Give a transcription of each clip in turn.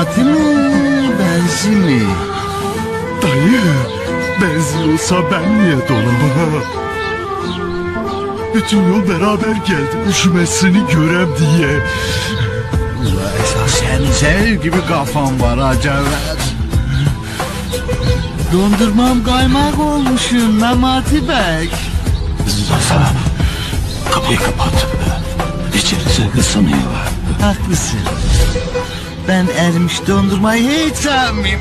Memati mi, benzi mi? Dayı, benzin olsa ben niye dolamam? Bütün yol beraber geldim üşümesini görem diye. Ula esas senin zehir gibi kafan var acayip. Dondurmam kaymak olmuşum Memati Bey. Zaza, kapıyı kapat. İçerisi ısınıyor. Haklısın. Ben erimiş dondurmayı hiç sevmeyeyim.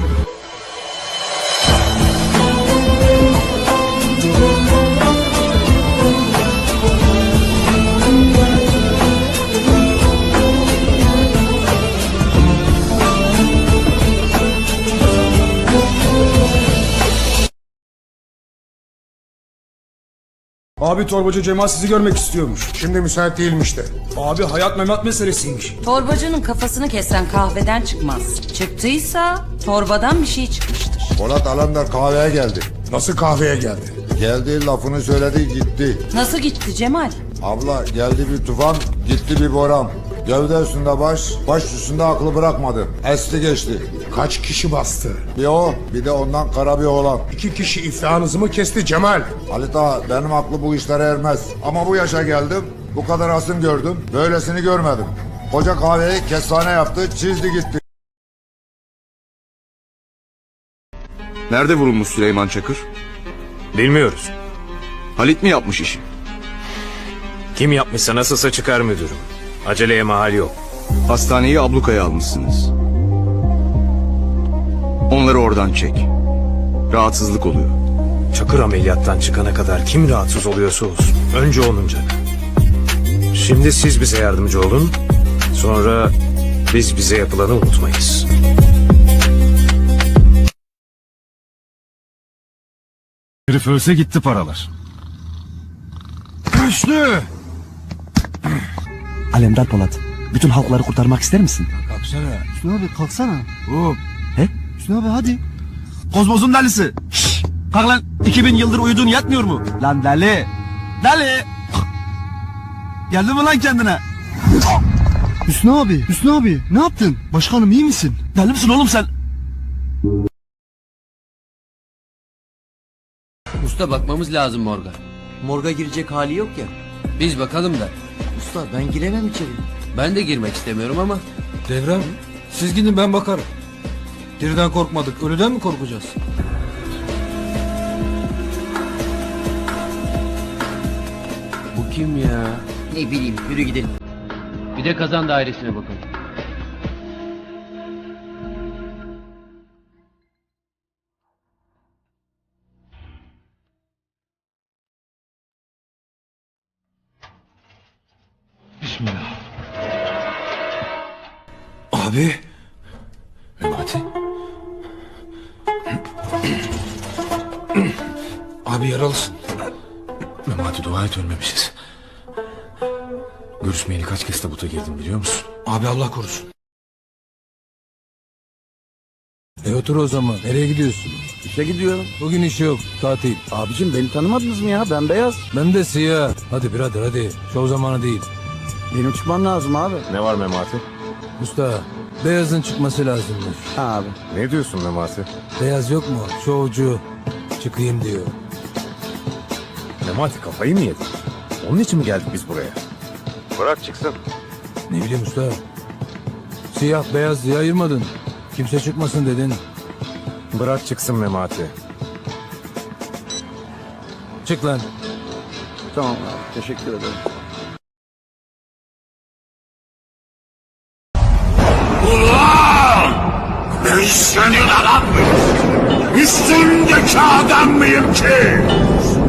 Abi torbacı Cemal sizi görmek istiyormuş. Şimdi müsait değilmiş de. Abi hayat memat meselesiymiş. Torbacının kafasını kesen kahveden çıkmaz. Çıktıysa torbadan bir şey çıkmıştır. Polat Alemdar kahveye geldi. Nasıl kahveye geldi? Geldi lafını söyledi gitti. Nasıl gitti Cemal? Abla geldi bir tufan gitti bir boran. Gövde üstünde baş, baş üstünde aklı bırakmadı. Esti geçti. Kaç kişi bastı? Bir o bir de ondan kara bir oğlan. İki kişi iflahınızı mı kesti Cemal? Halit ağa benim aklı bu işlere ermez. Ama bu yaşa geldim. Bu kadar asım gördüm. Böylesini görmedim. Koca kahveyi kestane yaptı çizdi gitti. Nerede vurulmuş Süleyman Çakır? Bilmiyoruz. Halit mi yapmış işi? Kim yapmışsa nasılsa çıkar müdürüm. Aceleye mahal yok. Hastaneyi ablukaya almışsınız. Onları oradan çek. Rahatsızlık oluyor. Çakır ameliyattan çıkana kadar kim rahatsız oluyorsa olsun. Önce onun canı. Şimdi siz bize yardımcı olun. Sonra biz bize yapılanı unutmayız. Herif ölse gitti paralar. Güçlü! Alemdar Polat. Bütün halkları kurtarmak ister misin? Kalksana. Hüsnü abi kalksana. Hop. He? Hüsnü abi hadi. Kozmozun delisi. Şşş! Kalk lan. 2000 yıldır uyuduğun yetmiyor mu? Lan deli. Deli! Geldin mi lan kendine? Hüsnü abi, Hüsnü abi ne yaptın? Başkanım iyi misin? Deli misin oğlum sen? Usta bakmamız lazım morga. Morga girecek hali yok ya. Biz bakalım da. Usta ben giremem içeri. Ben de girmek istemiyorum ama Devrem siz gidin ben bakarım. Diriden korkmadık ölüden mi korkacağız? bu kim ya? Ne bileyim yürü gidelim. Bir de kazan dairesine bakalım. Abi. Memati. Abi yaralısın. Memati dua et ölmemişiz. Görüşmeyeli kaç kez tabuta girdim biliyor musun? Abi Allah korusun. E otur o zaman. Nereye gidiyorsun? İşe gidiyorum. Bugün iş yok. Tatil. Abicim beni tanımadınız mı ya? Ben beyaz. Ben de siyah. Hadi birader hadi. Şov zamanı değil. Benim çıkmam lazım abi. Ne var Memati? Usta beyazın çıkması lazımmış. Ha abi. Ne diyorsun Memati? Beyaz yok mu? Şovcu. Çıkayım diyor. Memati kafayı mı yedin? Onun için mi geldik biz buraya? Bırak çıksın. Ne bileyim usta. Siyah beyaz diye ayırmadın. Kimse çıkmasın dedin. Bırak çıksın Memati. Çık lan. Tamam abi teşekkür ederim. Senin adam mıyım? Üstündeki adam mıyım ki?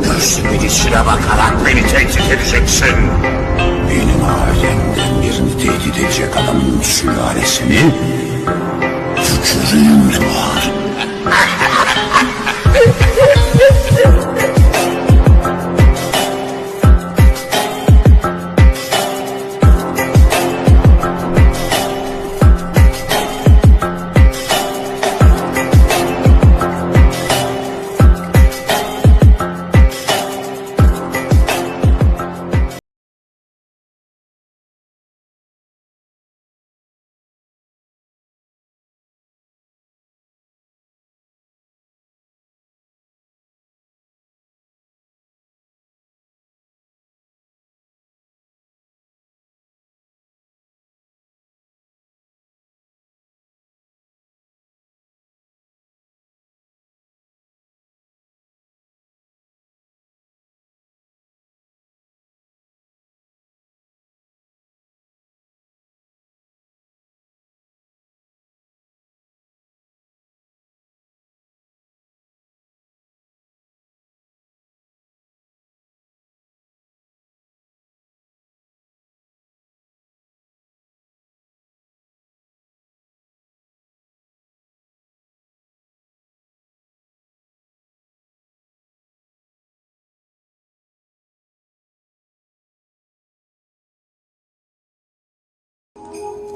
Gözümün içine bakarak beni tehdit edeceksin. Benim ailemden birini tehdit edecek adamın sülalesini tükürüğümle var.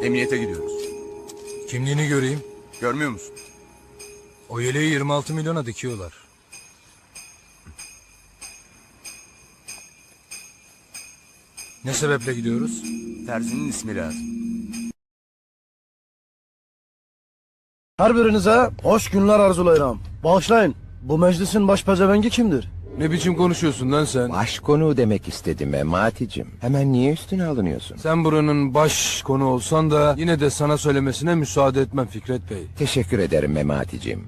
Emniyete gidiyoruz. Kimliğini göreyim. Görmüyor musun? O yeleği 26 milyona dikiyorlar. Ne sebeple gidiyoruz? Terzinin ismi lazım. Her birinize hoş günler arzulayırım. Bağışlayın. Bu meclisin baş pezevengi kimdir? Ne biçim konuşuyorsun lan sen? Baş konu demek istedim Memati'cim. Hemen niye üstüne alınıyorsun? Sen buranın baş konu olsan da yine de sana söylemesine müsaade etmem Fikret Bey. Teşekkür ederim Memati'cim.